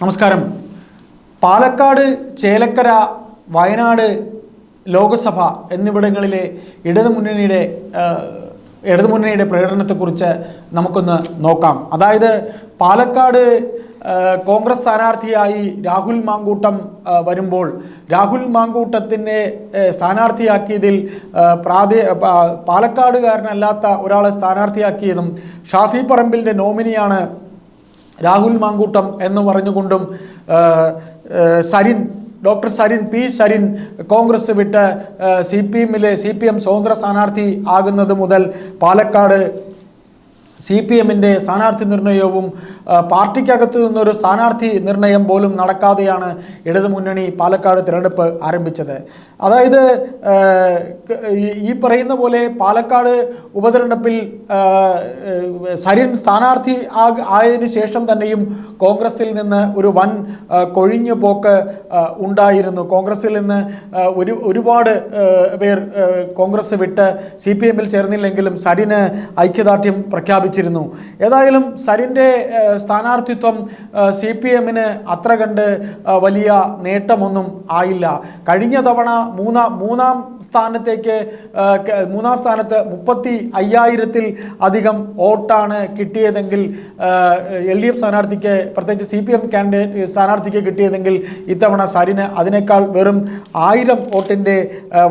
നമസ്കാരം. പാലക്കാട് ചേലക്കര വയനാട് ലോകസഭ എന്നിവിടങ്ങളിലെ ഇടതുമുന്നണിയുടെ ഇടതുമുന്നണിയുടെ പ്രകടനത്തെക്കുറിച്ച് നമുക്കൊന്ന് നോക്കാം. അതായത് പാലക്കാട് കോൺഗ്രസ് സ്ഥാനാർത്ഥിയായി രാഹുൽ മാങ്കൂട്ടം വരുമ്പോൾ രാഹുൽ മാങ്കൂട്ടത്തിനെ സ്ഥാനാർത്ഥിയാക്കിയതിൽ പ്രാദേ പാലക്കാടുകാരനല്ലാത്ത ഒരാളെ സ്ഥാനാർത്ഥിയാക്കിയതും ഷാഫി പറമ്പിലിന്റെ നോമിനിയാണ് രാഹുൽ മാങ്കൂട്ടം എന്ന് പറഞ്ഞുകൊണ്ടും സരിൻ ഡോക്ടർ സരിൻ പി സരിൻ കോൺഗ്രസ് വിട്ട് സി പി എമ്മിലെ സി പി എം സ്വതന്ത്ര സ്ഥാനാർത്ഥി ആകുന്നത് മുതൽ പാലക്കാട് സി പി എമ്മിന്റെ സ്ഥാനാർത്ഥി നിർണയവും പാർട്ടിക്കകത്ത് നിന്നൊരു സ്ഥാനാർത്ഥി നിർണയം പോലും നടക്കാതെയാണ് ഇടതുമുന്നണി പാലക്കാട് തിരഞ്ഞെടുപ്പ് ആരംഭിച്ചത്. അതായത് ഈ- പറയുന്ന പോലെ പാലക്കാട് ഉപതെരഞ്ഞെടുപ്പിൽ സരിൻ സ്ഥാനാർത്ഥി ആയതിനു ശേഷം തന്നെയും കോൺഗ്രസിൽ നിന്ന് ഒരു വൻ കൊഴിഞ്ഞു പോക്ക് ഉണ്ടായിരുന്നു. കോൺഗ്രസിൽ നിന്ന് ഒരു ഒരുപാട് പേർ കോൺഗ്രസ് വിട്ട് സി പി എമ്മിൽ ചേർന്നില്ലെങ്കിലും സരിന് ഐക്യദാർഢ്യം പ്രഖ്യാപിച്ചിരുന്നു. ഏതായാലും സരിന്റെ സ്ഥാനാർത്ഥിത്വം സി പി എമ്മിന് അത്ര കണ്ട് വലിയ നേട്ടമൊന്നും ആയില്ല. കഴിഞ്ഞ തവണ മൂന്നാം മൂന്നാം സ്ഥാനത്തേക്ക് മൂന്നാം സ്ഥാനത്ത് മുപ്പത്തി അയ്യായിരത്തിൽ അധികം വോട്ടാണ് കിട്ടിയതെങ്കിൽ എൽ ഡി എഫ് സ്ഥാനാർത്ഥിക്ക് പ്രത്യേകിച്ച് സി പി എം കാൻഡിഡേറ്റ് സ്ഥാനാർത്ഥിക്ക് കിട്ടിയതെങ്കിൽ ഇത്തവണ സരിന് അതിനേക്കാൾ വെറും ആയിരം വോട്ടിന്റെ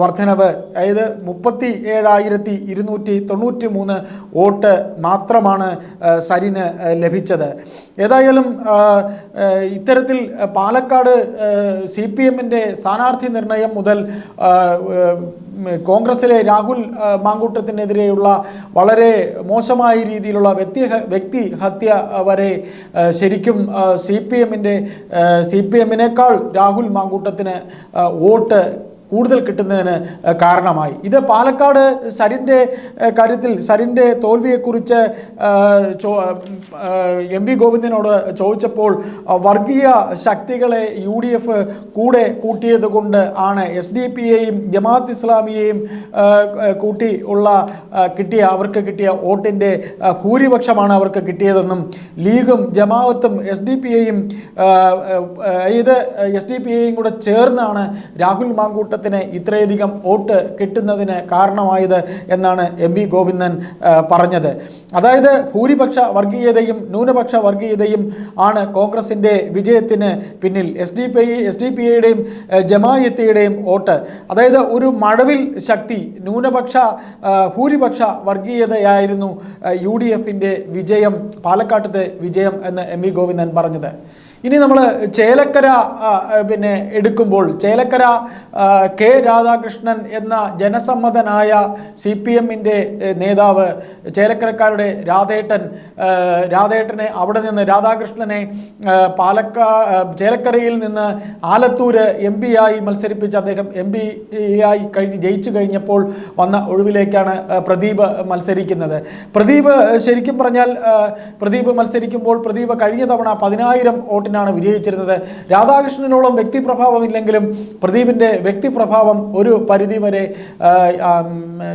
വർധനവ് അതായത് മുപ്പത്തി ഏഴായിരത്തി ഇരുന്നൂറ്റി തൊണ്ണൂറ്റി മൂന്ന് വോട്ട് മാത്രമാണ് സരിന് ലഭിച്ചത്. ഏതായാലും ഇത്തരത്തിൽ പാലക്കാട് സി പി എമ്മിന്റെ സ്ഥാനാർത്ഥി നിർണയം മുതൽ കോൺഗ്രസിലെ രാഹുൽ മാങ്കൂട്ടത്തിനെതിരെയുള്ള വളരെ മോശമായ രീതിയിലുള്ള വ്യക്തി വ്യക്തി ഹത്യ വരെ ശരിക്കും സി പി എമ്മിന്റെ സി പി എമ്മിനേക്കാൾ രാഹുൽ മാങ്കൂട്ടത്തിന് വോട്ട് കൂടുതൽ കിട്ടുന്നതിന് കാരണമായി. ഇത് പാലക്കാട് സരിന്റെ കാര്യത്തിൽ സരിന്റെ തോൽവിയെക്കുറിച്ച് എം വി ഗോവിന്ദനോട് ചോദിച്ചപ്പോൾ വർഗീയ ശക്തികളെ യു ഡി എഫ് കൂടെ കൂട്ടിയത് കൊണ്ട് ആണ് എസ് ഡി പി എയും ജമാഅത്ത് ഇസ്ലാമിയെയും കൂട്ടി ഉള്ള കിട്ടിയ അവർക്ക് കിട്ടിയ വോട്ടിന്റെ ഭൂരിപക്ഷമാണ് അവർക്ക് കിട്ടിയതെന്നും ലീഗും ജമാഅത്തും എസ് ഡി പി എയും ഇത് എസ് ഡി പി എയും കൂടെ ചേർന്നാണ് രാഹുൽ മാങ്കൂട്ടത്തിന് ഇത്രയധികം വോട്ട് കിട്ടുന്നതിന് കാരണമായത് എന്നാണ് എം വി ഗോവിന്ദൻ പറഞ്ഞത്. അതായത് ഭൂരിപക്ഷ വർഗീയതയും ന്യൂനപക്ഷ വർഗീയതയും ആണ് കോൺഗ്രസിന്റെ വിജയത്തിന് പിന്നിൽ. S D P S D P ഐയുടെയും ജമായത്തിയുടെയും വോട്ട്. അതായത് ഒരു മഴവിൽ ശക്തി ന്യൂനപക്ഷ ഭൂരിപക്ഷ വർഗീയതയായിരുന്നു യു ഡി എഫിന്റെ വിജയം പാലക്കാട്ടത്തെ വിജയം എന്ന് എം വി ഗോവിന്ദൻ പറഞ്ഞത്. ഇനി നമ്മൾ ചേലക്കര പിന്നെ എടുക്കുമ്പോൾ ചേലക്കര കെ രാധാകൃഷ്ണൻ എന്ന ജനസമ്മതനായ സി പി എമ്മിന്റെ നേതാവ് ചേലക്കരക്കാരുടെ രാധേട്ടൻ രാധേട്ടനെ അവിടെ നിന്ന് രാധാകൃഷ്ണനെ പാലക്ക ചേലക്കരയിൽ നിന്ന് ആലത്തൂര് എം ആയി മത്സരിപ്പിച്ച് അദ്ദേഹം എം പി ആയി കഴിഞ്ഞ് ജയിച്ചു കഴിഞ്ഞപ്പോൾ വന്ന ഒഴിവിലേക്കാണ് പ്രദീപ് മത്സരിക്കുന്നത്. പ്രദീപ് ശരിക്കും പറഞ്ഞാൽ പ്രദീപ് മത്സരിക്കുമ്പോൾ പ്രദീപ് കഴിഞ്ഞ തവണ പതിനായിരം വോട്ടിനാണ് വിജയിച്ചിരുന്നത്. രാധാകൃഷ്ണനോളം വ്യക്തിപ്രഭാവമില്ലെങ്കിലും പ്രദീപിന്റെ വ്യക്തിപ്രഭാവം ഒരു പരിധി വരെ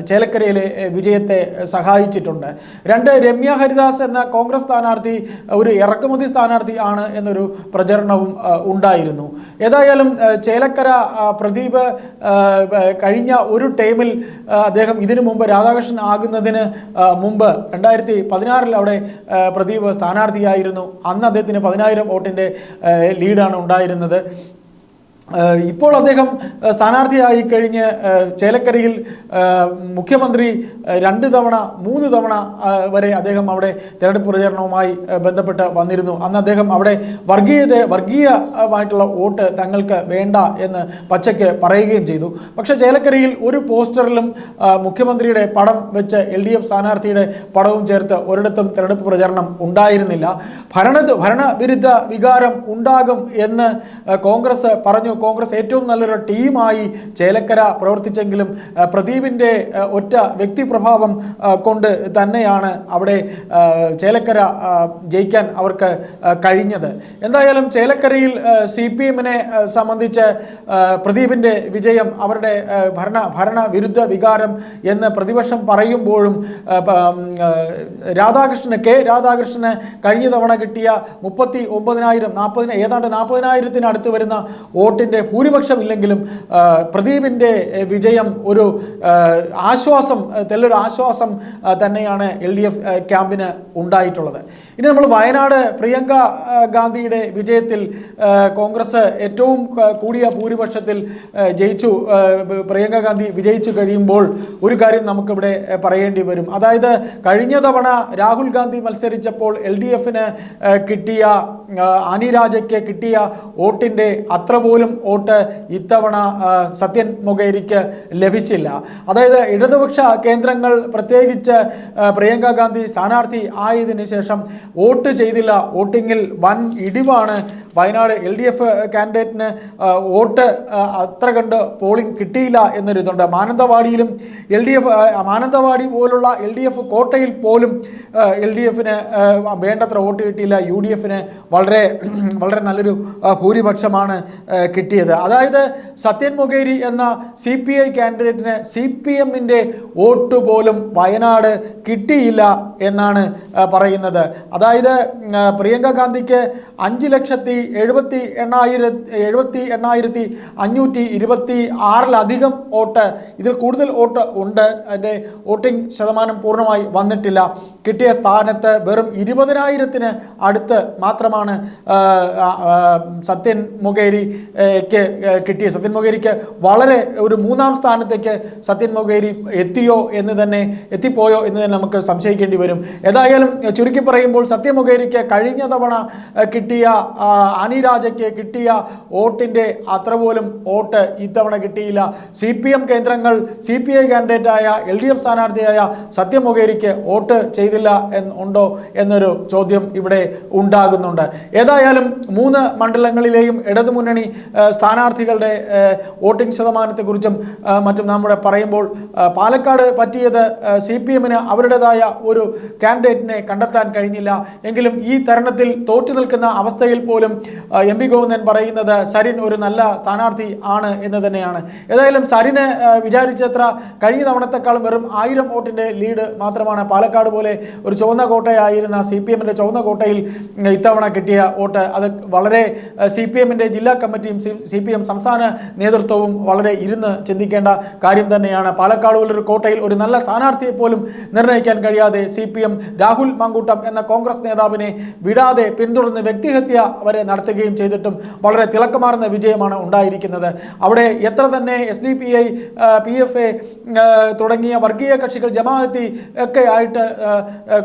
ചേലക്കരയിലെ വിജയത്തെ സഹായിച്ചിട്ടുണ്ട്. രണ്ട് രമ്യ ഹരിദാസ് എന്ന കോൺഗ്രസ് സ്ഥാനാർത്ഥി ഒരു ഇറക്കുമതി സ്ഥാനാർത്ഥി ആണ് എന്നൊരു പ്രചരണവും ഉണ്ടായിരുന്നു. ഏതായാലും ചേലക്കര പ്രദീപ് കഴിഞ്ഞ ഒരു ടൈമിൽ അദ്ദേഹം ഇതിനു മുമ്പ് രാധാകൃഷ്ണൻ ആകുന്നതിന് മുമ്പ് രണ്ടായിരത്തി പതിനാറിൽ അവിടെ പ്രദീപ് സ്ഥാനാർത്ഥിയായിരുന്നു. അന്ന് അദ്ദേഹത്തിന് പതിനായിരം വോട്ടിന്റെ ലീഡാണ് ഉണ്ടായിരുന്നത്. ഇപ്പോൾ അദ്ദേഹം സ്ഥാനാർത്ഥിയായി കഴിഞ്ഞ് ചേലക്കരയിൽ മുഖ്യമന്ത്രി രണ്ട് തവണ മൂന്ന് തവണ വരെ അദ്ദേഹം അവിടെ തെരഞ്ഞെടുപ്പ് പ്രചരണവുമായി ബന്ധപ്പെട്ട് വന്നിരുന്നു. അന്ന് അദ്ദേഹം അവിടെ വർഗീയ വർഗീയമായിട്ടുള്ള വോട്ട് തങ്ങൾക്ക് വേണ്ട എന്ന് പച്ചയ്ക്ക് പറയുകയും ചെയ്തു. പക്ഷേ ചേലക്കരയിൽ ഒരു പോസ്റ്ററിലും മുഖ്യമന്ത്രിയുടെ പടം വെച്ച് എൽ ഡി എഫ് സ്ഥാനാർത്ഥിയുടെ പടവും ചേർത്ത് ഒരിടത്തും തെരഞ്ഞെടുപ്പ് പ്രചരണം ഉണ്ടായിരുന്നില്ല. ഭരണ ഭരണവിരുദ്ധ വികാരം ഉണ്ടാകും എന്ന് കോൺഗ്രസ് പറഞ്ഞു കോൺഗ്രസ് ഏറ്റവും നല്ലൊരു ടീമായി ചേലക്കര പ്രവർത്തിച്ചെങ്കിലും പ്രദീപിന്റെ ഒറ്റ വ്യക്തിപ്രഭാവം കൊണ്ട് തന്നെയാണ് അവിടെ ചേലക്കര ജയിക്കാൻ അവർക്ക് കഴിഞ്ഞത്. എന്തായാലും ചേലക്കരയിൽ സി പി എമ്മിനെ സംബന്ധിച്ച് പ്രദീപിന്റെ വിജയം അവരുടെ ഭരണ വിരുദ്ധ വികാരം എന്ന് പ്രതിപക്ഷം പറയുമ്പോഴും രാധാകൃഷ്ണന് കെ രാധാകൃഷ്ണന് കഴിഞ്ഞ തവണ കിട്ടിയ മുപ്പത്തി ഒമ്പതിനായിരം നാൽപ്പതിന് ഏതാണ്ട് നാൽപ്പതിനായിരത്തിന് അടുത്ത് വരുന്ന വോട്ടിന്റെ ഭൂരിപക്ഷം ഇല്ലെങ്കിലും ആ, പ്രദീപിന്റെ വിജയം ഒരു ആശ്വാസം തെല്ലൊരു ആശ്വാസം തന്നെയാണ് എൽ ഡി എഫ് ക്യാമ്പിന് ഉണ്ടായിട്ടുള്ളത്. ഇനി നമ്മൾ വയനാട് പ്രിയങ്ക ഗാന്ധിയുടെ വിജയത്തിൽ കോൺഗ്രസ് ഏറ്റവും കൂടിയ ഭൂരിപക്ഷത്തിൽ ജയിച്ചു പ്രിയങ്ക ഗാന്ധി വിജയിച്ചു കഴിയുമ്പോൾ ഒരു കാര്യം നമുക്കിവിടെ പറയേണ്ടി വരും. അതായത് കഴിഞ്ഞ തവണ രാഹുൽ ഗാന്ധി മത്സരിച്ചപ്പോൾ എൽ ഡി എഫിന് കിട്ടിയ അനിരാജയ്ക്ക് കിട്ടിയ വോട്ടിന്റെ അത്ര പോലും വോട്ട് ഇത്തവണ സത്യൻ മൊകേരിക്ക് ലഭിച്ചില്ല. അതായത് ഇടതുപക്ഷ കേന്ദ്രങ്ങൾ പ്രത്യേകിച്ച് പ്രിയങ്ക ഗാന്ധി സ്ഥാനാർത്ഥി ആയതിനു ശേഷം വോട്ട് ചെയ്തില്ല. വോട്ടിങ്ങിൽ വൻ ഇടിവാണ് വയനാട് എൽ ഡി എഫ് കാൻഡിഡേറ്റിന് വോട്ട് അത്ര കണ്ട് പോളിംഗ് കിട്ടിയില്ല എന്നൊരു ഇതുണ്ട് മാനന്തവാടിയിലും എൽ ഡി എഫ് മാനന്തവാടി പോലുള്ള എൽ ഡി എഫ് കോട്ടയിൽ പോലും എൽ ഡി എഫിന് വേണ്ടത്ര വോട്ട് കിട്ടിയില്ല. യു ഡി എഫിന് വളരെ വളരെ നല്ലൊരു ഭൂരിപക്ഷമാണ് കിട്ടിയത്. അതായത് സത്യൻ മുഖേരി എന്ന സി പി ഐ കാൻഡിഡേറ്റിന് സി പി എമ്മിന്റെ വോട്ട് പോലും വയനാട് കിട്ടിയില്ല എന്നാണ് പറയുന്നത്. അതായത് പ്രിയങ്ക ഗാന്ധിക്ക് അഞ്ച് ലക്ഷത്തി എഴുപത്തി എണ്ണായിരത്തി എഴുപത്തി എണ്ണായിരത്തി അഞ്ഞൂറ്റി ഇരുപത്തി ആറിലധികം വോട്ട് ഇതിൽ കൂടുതൽ വോട്ട് ഉണ്ട്. അതിന്റെ വോട്ടിംഗ് ശതമാനം പൂർണമായി വന്നിട്ടില്ല. കിട്ടിയ സ്ഥാനത്ത് വെറും ഇരുപതിനായിരത്തിന് അടുത്ത് മാത്രമാണ് സത്യൻ മുഖേരിക്ക് കിട്ടിയ. സത്യൻ മുഖേരിക്ക് വളരെ ഒരു മൂന്നാം സ്ഥാനത്തേക്ക് സത്യൻ മുഖേരി എത്തിയോ എന്ന് തന്നെ എത്തിപ്പോയോ എന്ന് തന്നെ നമുക്ക് സംശയിക്കേണ്ടി വരും. ഏതായാലും ചുരുക്കി പറയുമ്പോൾ സത്യമുഖേരിക്ക് കഴിഞ്ഞ തവണ കിട്ടിയ അനിരാജയ്ക്ക് രാജയ്ക്ക് കിട്ടിയ വോട്ടിന്റെ അത്ര പോലും വോട്ട് ഇത്തവണ കിട്ടിയില്ല. സി പി എം കേന്ദ്രങ്ങൾ സി പി ഐ കാൻഡിഡേറ്റായ എൽ ഡി എഫ് സ്ഥാനാർത്ഥിയായ സത്യമുഖേരിക്ക് വോട്ട് ചെയ്തില്ല എന്നുണ്ടോ എന്നൊരു ചോദ്യം ഇവിടെ ഉണ്ടാകുന്നുണ്ട്. ഏതായാലും മൂന്ന് മണ്ഡലങ്ങളിലെയും ഇടതുമുന്നണി സ്ഥാനാർത്ഥികളുടെ വോട്ടിംഗ് ശതമാനത്തെക്കുറിച്ചും മറ്റും നമ്മുടെ പറയുമ്പോൾ പാലക്കാട് പറ്റിയത് സി പി എമ്മിന് അവരുടേതായ ഒരു കാൻഡിഡേറ്റിനെ കണ്ടെത്താൻ കഴിഞ്ഞില്ല. എങ്കിലും ഈ തരണത്തിൽ തോറ്റു നിൽക്കുന്ന അവസ്ഥയിൽ പോലും എം പി ഗോവിന്ദൻ പറയുന്നത് സരിൻ ഒരു നല്ല സ്ഥാനാർത്ഥി ആണ് എന്ന് തന്നെയാണ്. ഏതായാലും സരിന് വിചാരിച്ചത്ര കഴിഞ്ഞ തവണത്തെക്കാളും വെറും ആയിരം വോട്ടിന്റെ ലീഡ് മാത്രമാണ് പാലക്കാട് പോലെ ഒരു ചുവന്ന കോട്ടയായിരുന്ന സി പി എമ്മിന്റെ ചുവന്ന കോട്ടയിൽ ഇത്തവണ കിട്ടിയ വോട്ട്. അത് വളരെ സി പി എമ്മിന്റെ ജില്ലാ കമ്മിറ്റിയും സി പി എം സംസ്ഥാന നേതൃത്വവും വളരെ ഇരുന്ന് ചിന്തിക്കേണ്ട കാര്യം തന്നെയാണ്. പാലക്കാട് പോലൊരു കോട്ടയിൽ ഒരു നല്ല സ്ഥാനാർത്ഥിയെ പോലും നിർണയിക്കാൻ കഴിയാതെ C P M Rahul Mankoottam എന്ന കോൺഗ്രസ് നേതാവിനെ വിടാതെ പിന്തുടർന്ന് വ്യക്തിഹത്യ വരെ നടത്തുകയും ചെയ്തിട്ടും വളരെ തിളക്കമാർന്ന വിജയമാണ് ഉണ്ടായിരിക്കുന്നത്. അവിടെ എത്ര തന്നെ S D P I P F A തുടങ്ങിയ വർഗീയ കക്ഷികൾ ജമാഅത്തി ഒക്കെ ആയിട്ട്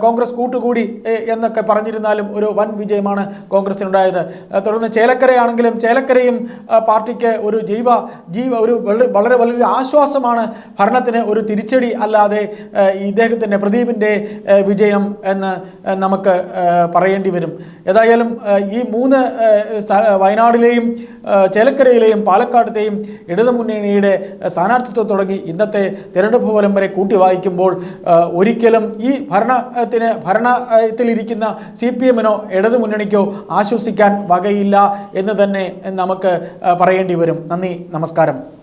കോൺഗ്രസ് കൂട്ടുകൂടി എന്നൊക്കെ പറഞ്ഞിരുന്നാലും ഒരു വൻ വിജയമാണ് കോൺഗ്രസിനുണ്ടായത്. തുടർന്ന് ചേലക്കരയാണെങ്കിലും ചേലക്കരയും പാർട്ടിക്ക് ഒരു ജൈവ ജീവ ഒരു വളരെ വലിയൊരു ആശ്വാസമാണ് ഭരണത്തിന് ഒരു തിരിച്ചടി അല്ലാതെ ഇദ്ദേഹത്തിന്റെ പ്രദീപിന്റെ വിജയം എന്ന് നമുക്ക് പറയേണ്ടി വരും. ഏതായാലും ഈ മൂന്ന് വയനാടിലെയും ചേലക്കരയിലെയും പാലക്കാടത്തെയും ഇടതുമുന്നണിയുടെ സ്ഥാനാർത്ഥിത്വം തുടങ്ങി ഇന്നത്തെ തിരഞ്ഞെടുപ്പ് ഫലം വരെ കൂട്ടി വായിക്കുമ്പോൾ ഒരിക്കലും ഈ ഭരണത്തിന് ഭരണത്തിലിരിക്കുന്ന സി പി എമ്മിനോ ഇടതുമുന്നണിക്കോ ആശ്വസിക്കാൻ വകയില്ല എന്ന് തന്നെ നമുക്ക് പറയേണ്ടി വരും. നന്ദി നമസ്കാരം.